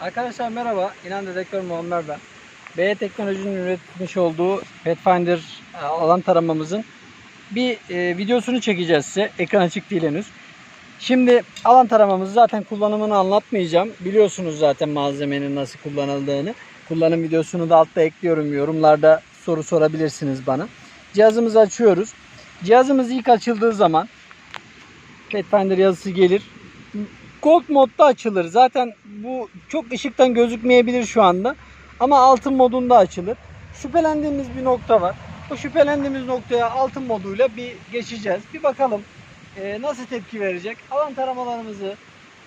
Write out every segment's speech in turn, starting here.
Arkadaşlar merhaba. İnan Dedektör Muammer ben. BE Teknoloji'nin üretmiş olduğu Pathfinder e, alan taramamızın bir e, videosunu çekeceğiz size. Ekran açık değil henüz. Şimdi alan taramamızı zaten kullanımını anlatmayacağım. Biliyorsunuz zaten malzemenin nasıl kullanıldığını. Kullanım videosunu da altta ekliyorum. Yorumlarda soru sorabilirsiniz bana. Cihazımızı açıyoruz. Cihazımız ilk açıldığı zaman Pathfinder yazısı gelir. Gold modda açılır. Zaten bu çok ışıktan gözükmeyebilir şu anda. Ama altın modunda açılır. Şüphelendiğimiz bir nokta var. O şüphelendiğimiz noktaya altın moduyla bir geçeceğiz. Bir bakalım e, nasıl tepki verecek. Alan taramalarımızı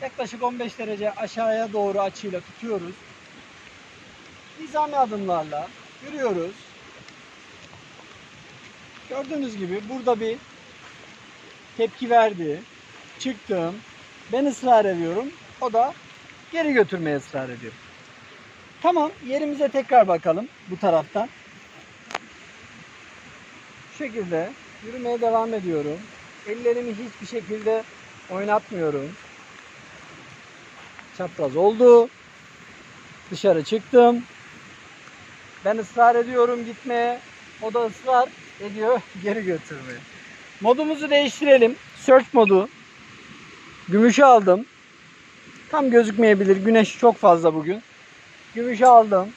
yaklaşık 15 derece aşağıya doğru açıyla tutuyoruz. Nizami adımlarla yürüyoruz. Gördüğünüz gibi burada bir tepki verdi. Çıktım. Ben ısrar ediyorum. O da geri götürmeye ısrar ediyor. Tamam yerimize tekrar bakalım bu taraftan. Şu şekilde yürümeye devam ediyorum. Ellerimi hiçbir şekilde oynatmıyorum. Çapraz oldu. Dışarı çıktım. Ben ısrar ediyorum gitmeye. O da ısrar ediyor geri götürmeye. Modumuzu değiştirelim. Search modu. Gümüşü aldım. Tam gözükmeyebilir. Güneş çok fazla bugün. Gümüşü aldım.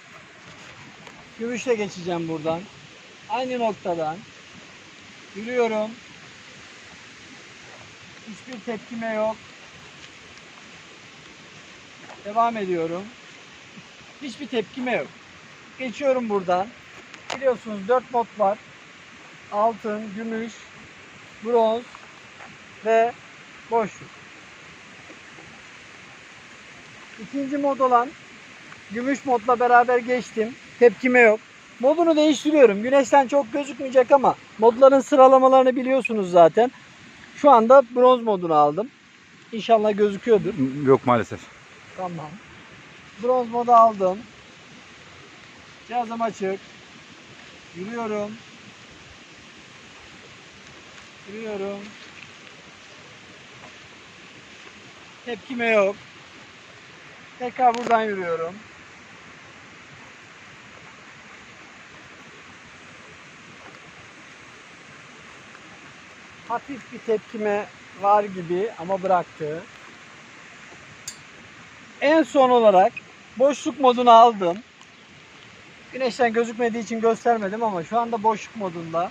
Gümüşle geçeceğim buradan. Aynı noktadan. Yürüyorum. Hiçbir tepkime yok. Devam ediyorum. Hiçbir tepkime yok. Geçiyorum buradan. Biliyorsunuz 4 mod var. Altın, gümüş, bronz ve boşluk. İkinci mod olan gümüş modla beraber geçtim. Tepkime yok. Modunu değiştiriyorum. Güneşten çok gözükmeyecek ama modların sıralamalarını biliyorsunuz zaten. Şu anda bronz modunu aldım. İnşallah gözüküyordur. Yok maalesef. Tamam. Bronz modu aldım. Cihazım açık. Yürüyorum. Yürüyorum. Tepkime yok. Tekrar buradan yürüyorum. Hafif bir tepkime var gibi ama bıraktı. En son olarak boşluk modunu aldım. Güneşten gözükmediği için göstermedim ama şu anda boşluk modunda.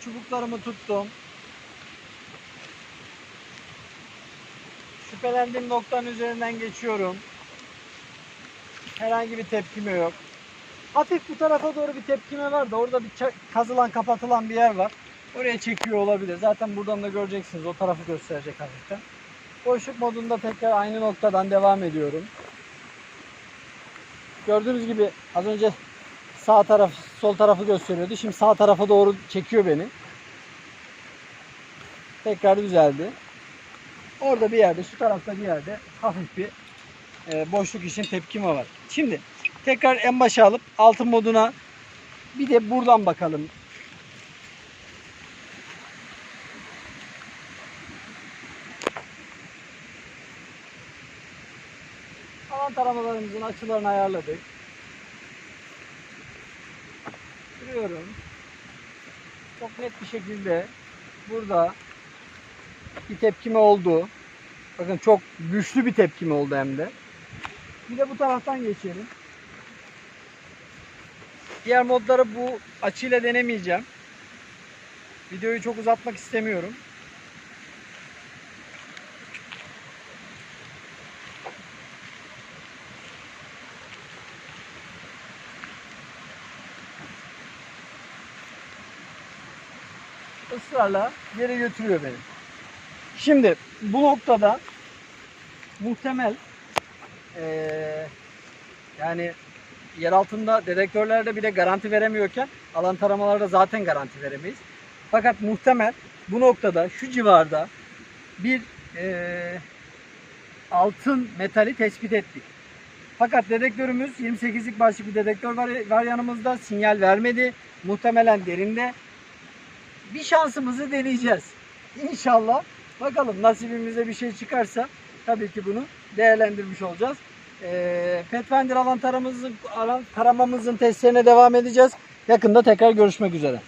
Çubuklarımı tuttum. Şüphelendiğim noktanın üzerinden geçiyorum. Herhangi bir tepkime yok. Hafif bu tarafa doğru bir tepkime var da orada bir kazılan kapatılan bir yer var. Oraya çekiyor olabilir. Zaten buradan da göreceksiniz. O tarafı gösterecek hafiften. Boşluk modunda tekrar aynı noktadan devam ediyorum. Gördüğünüz gibi az önce sağ taraf, sol tarafı gösteriyordu. Şimdi sağ tarafa doğru çekiyor beni. Tekrar düzeldi. Orada bir yerde, şu tarafta bir yerde hafif bir e, boşluk için tepkime var. Şimdi tekrar en başa alıp altın moduna bir de buradan bakalım. Alan taramalarımızın açılarını ayarladık. Sürüyorum. Çok net bir şekilde burada bir tepkime oldu. Bakın çok güçlü bir tepkime oldu hem de. Bir de bu taraftan geçelim. Diğer modları bu açıyla denemeyeceğim. Videoyu çok uzatmak istemiyorum. ısrarla geri götürüyor beni. Şimdi bu noktada muhtemel eee, yani yer altında dedektörlerde bile garanti veremiyorken alan taramalarda zaten garanti veremeyiz. Fakat muhtemel bu noktada şu civarda bir eee, altın metali tespit ettik. Fakat dedektörümüz 28'lik başlık bir dedektör var, var yanımızda. Sinyal vermedi. Muhtemelen derinde bir şansımızı deneyeceğiz. İnşallah bakalım nasibimize bir şey çıkarsa tabii ki bunu değerlendirmiş olacağız. E, Pathfinder alan taramamızın, alan taramamızın testlerine devam edeceğiz. Yakında tekrar görüşmek üzere.